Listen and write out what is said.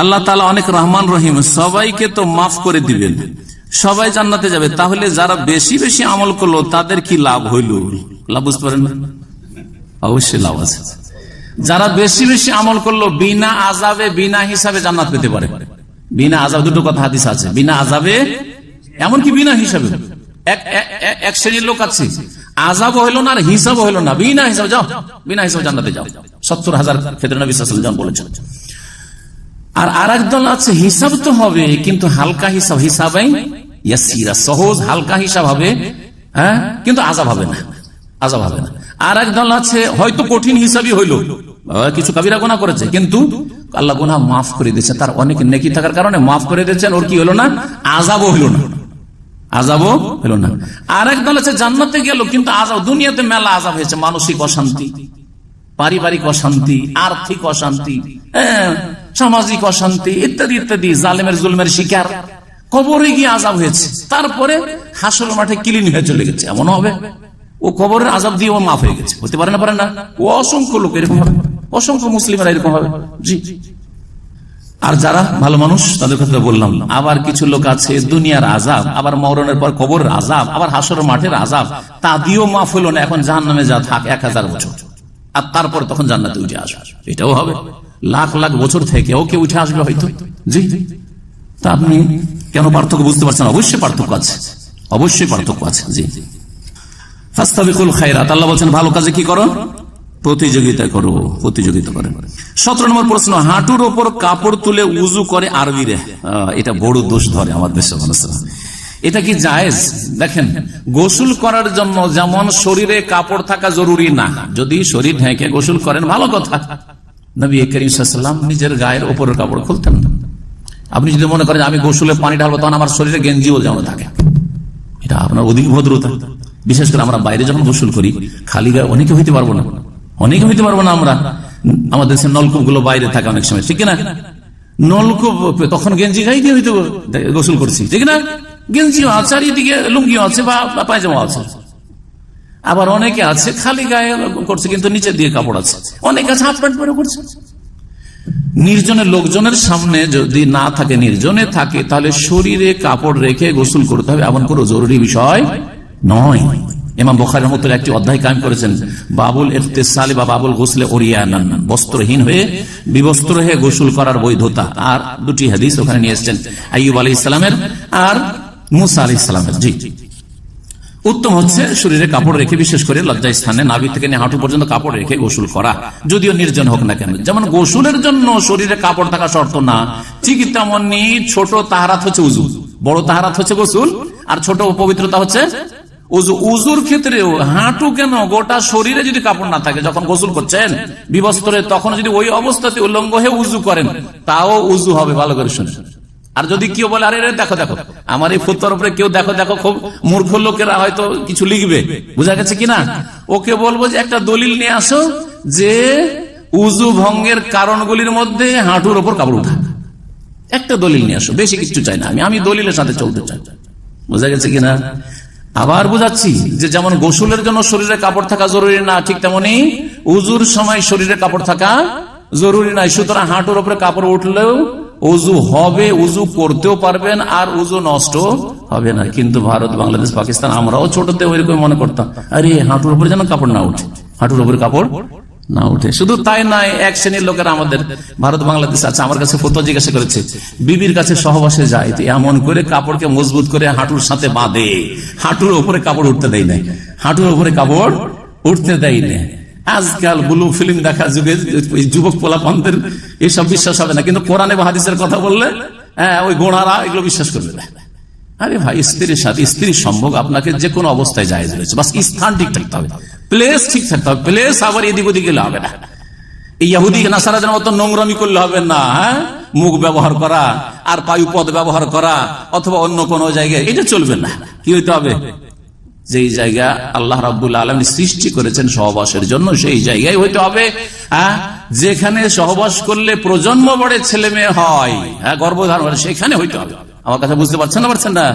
আল্লাহ তালা অনেক রহমান রহিম, সবাইকে তো মাফ করে দিবেন। সবাই জান্নাতে যাবে। তাহলে যারা বেশি বেশি আমল করল, তাদের কি লাভ হইল? লাভ বুঝতে পারেন অবশ্যই লাভ আছে। যারা বেশি বেশি আমল করল, বিনা আজাবে বিনা হিসাবে জান্নাত পেতে পারে। বিনা আজাব দুটো কথা হাদিস আছে। বিনা আজাবে এমনকি বিনা হিসাবে। এক শ্রেণির লোক আছে। আজাব হইল না আর হিসাব হইল না। বিনা হিসাবে যাও। বিনা হিসাবে জান্নাতে যাও। সত্তর হাজার ক্ষেত্রে নবী ওয়াসাল্লাম বলেছেন। আর আর দল আছে হিসাব তো হবে কিন্তু হালকা হিসাব হিসাবে সহজ হালকা হিসাব হবে হ্যাঁ? কিন্তু আজাব হবে না আজাব হবে না। আর এক দল আছে হয়তো কঠিন হিসাবই হইল। কিছু কাবিরা গোনা করেছে কিন্তু আল্লাহ গোনা মাফ করে দিয়েছে তার অনেক নেকি থাকার কারণে মাফ করে দিয়েছেন ওর কি হলো না? আজাবও হইল না। আজাবও হলো না। আর এক দল আছে জান্নাতে গেল কিন্তু আজাব দুনিয়াতে মেলা আজাব হয়েছে মানসিক অশান্তি পারিবারিক অশান্তি আর্থিক অশান্তি হ্যাঁ, সামাজিক অশান্তি, ইত্যাদি ইত্যাদি, জালেমের জুলমের শিকার। কবরে গিয়ে আজাব হয়েছে। তারপরে হাসল মাঠে কিলিন হয়ে চলে গেছে। এমন হবে। ও কবরের আজাব দিয়ে ও মাফ হয়ে গেছে। হতে পারে না পারে না? ও অসংখ্য লোক এরকম হবে। অসংখ্য মুসলিমেরা এরকম হবে। জি। আর যারা ভালো মানুষ, তাদের কথা বললাম। আবার কিছু লোক আছে, দুনিয়ার আজাব, আবার মরণের পর কবরের আজাব, আবার হাসর মাঠের আজাব। তা দিয়েও মাফ হলো না। এখন জাহান নামে যা থাক, এক হাজার বছর। আর তারপর তখন জান্নাতে উঠে আসবে। এটাও হবে। লাখ লাখ বছর থেকে ওকে উঠে আসবে হয়তো। জি। তা আপনি কেন পার্থক্য বুঝতে পারছেন? অবশ্যই পার্থক্য আছে। অবশ্যই পার্থক্য আছে। জি। ফাস্তাবিকুল খায়রাত। আল্লাহ বলছেন, ভালো কাজে কি করো? প্রতিযোগিতা করো, প্রতিযোগিতা করে। সতেরো নম্বর প্রশ্ন, হাঁটুর ওপর কাপড় তুলে উজু করে আরবিরে? এটা বড় দোষ ধরে আমার দেশের মানুষরা। এটা কি জায়েজ? দেখেন, গোসল করার জন্য যেমন শরীরে কাপড় থাকা জরুরি না, যদি শরীর ঢেকে গোসল করেন, ভালো কথা। নবী করিমসাল্লাম নিজের গায়ের ওপরের কাপড় খুলতেন। না আপনি যদি মনে করেন আমি গোসলে পানি ঢালবো, তখন আমার শরীরে গেঞ্জিও যেমন থাকে। এটা আপনার অধিক ভদ্রতা। বিশেষ করে আমরা বাইরে যখন গোসল করি, খালি গায়ে অনেকে হইতে পারব না। অনেকে হইতে পারব না আমরা। আমাদের দেশের নলকূপগুলো বাইরে থাকে অনেক সময়, ঠিক না নলকূপ, তখন গেঞ্জি গাই দিয়ে হইতে গোসল করছি, ঠিক না গেঞ্জিও আছে, আর এদিকে লুঙ্গিও আছে বা পায়জামা আছে। আবার অনেকে আছে, খালি গায়ে করছে, কিন্তু নিচে দিয়ে কাপড় আছে। অনেকে আছে হাফ প্যান্ট পরে করছে। নির্জনের লোকজনের সামনে যদি না থাকে, নির্জনে থাকে, তাহলে শরীরে কাপড় রেখে গোসল করতে হবে, এমন কোনো জরুরি বিষয় নয়। এমাম বখার মতো একটি অধ্যায় কায়েম করেছেন, বাবুল ইফতেসালি বা বাবুল গোসলে ওরিয়ানান বস্ত্রহীন হয়ে, বিবস্ত্র হয়ে গোসল করার বৈধতা। আর দুটি হাদিস ওখানে নিয়ে এসছেন, আইয়ুব আলী ইসলামের আর মুসা আলী ইসলামের জি। উত্তম হচ্ছে শরীরে কাপড় রেখে, বিশেষ করে লজ্জা স্থানে নাভি থেকে নিয়ে হাঁটু পর্যন্ত কাপড় রেখে গোসল করা। যদিও নির্জন হোক না কেন, যেমন গোসলের জন্য শরীরে কাপড় থাকা শর্ত না। ঠিক তেমনি ছোট তাহারাত হচ্ছে উজু বড় তাহারাত হচ্ছে গোসল, আর ছোট পবিত্রতা হচ্ছে উজু উজুর ক্ষেত্রেও হাঁটু কেন, গোটা শরীরে যদি কাপড় না থাকে, যখন গোসল করছেন, বিবস্ত্রে, তখন যদি ওই অবস্থাতে উল্লঙ্গ হয়ে উজু করেন, তাও উজু হবে, ভালো করে শুনে আর যদি কেউ বলে, আরে দেখো দেখো, আমার এই ফুতর উপরে কেউ দেখো দেখো, খুব মূর্খ লোকেরা হয়তো কিছু লিখবে। বুঝা গেছে কিনা ওকে বলব যে, একটা দলিল নিয়ে আসো যে, উজু ভঙ্গের কারণগুলির মধ্যে হাঁটুর ওপর কাপড় উঠা। একটা দলিল নিয়ে আসো, বেশি কিছু চাই না আমি। আমি দলিলের সাথে চলতে চাই। বুঝা গেছে কিনা আবার বুঝাচ্ছি যে, যেমন গোসলের জন্য শরীরে কাপড় থাকা জরুরি না, ঠিক তেমনি উজুর সময় শরীরে কাপড় থাকা জরুরি নাই সুতরাং হাঁটুর উপরে কাপড় উঠলেও উজু হবে উজু করতেও পারবেন আর উজু নষ্ট হবে না। কিন্তু ভারত, বাংলাদেশ, পাকিস্তান, আমরাও ছোটতে ওইরকম মনে করতাম। আরে, হাঁটুর উপরে যেন কাপড় না উঠে। হাঁটুর উপরে কাপড় না উঠে। শুধু তাই নয়, এক শ্রেণির লোকেরা আমাদের ভারত, বাংলাদেশ আছে, আমার কাছে ফটো জিজ্ঞাসা করেছে, বিবির কাছে সহবাসে যায় এমন করে কাপড়কে মজবুত করে হাঁটুর সাথে বাঁধে। হাঁটুর উপরে কাপড় উঠতে দেয় না হাঁটুর উপরে কাপড় উঠতে দেয় না আজকাল ব্লু ফিল্ম দেখা যুগে যুবক পোলাপানদের এসব বিশ্বাস হবে না। কিন্তু কোরআনে বা হাদিসের কথা বললে হ্যাঁ ওই গোড়ারা এগুলো বিশ্বাস করবে না। আরে ভাই, স্ত্রীর সাথে স্ত্রীর সম্ভব আপনাকে যে কোনো অবস্থায় জায়েজ রয়েছে। বাস, স্থান ঠিক থাকতে হবে। প্লেস ঠিক থাকতে হবে। প্লেস আবার এদিক ওদিক গেলে হবে না। ইহুদি নাসারাদের মতো নোংরামি করলে হবে না হ্যাঁ? মুখ ব্যবহার করা, আর পায়ু পদ ব্যবহার করা, অথবা অন্য কোন জায়গায়, এটা চলবে না। কি হইতে হবে? যেই জায়গা আল্লাহ রাবুল আলম সৃষ্টি করেছেন সহবাসের জন্য, সেই জায়গায় হইতে হবে হ্যাঁ? যেখানে সহবাস করলে প্রজন্ম বড়ে ছেলে মেয়ে হয় হ্যাঁ গর্ভধারণ, সেখানে হইতে হবে। আমার কথা বুঝতে পারছেন না পারছেন না?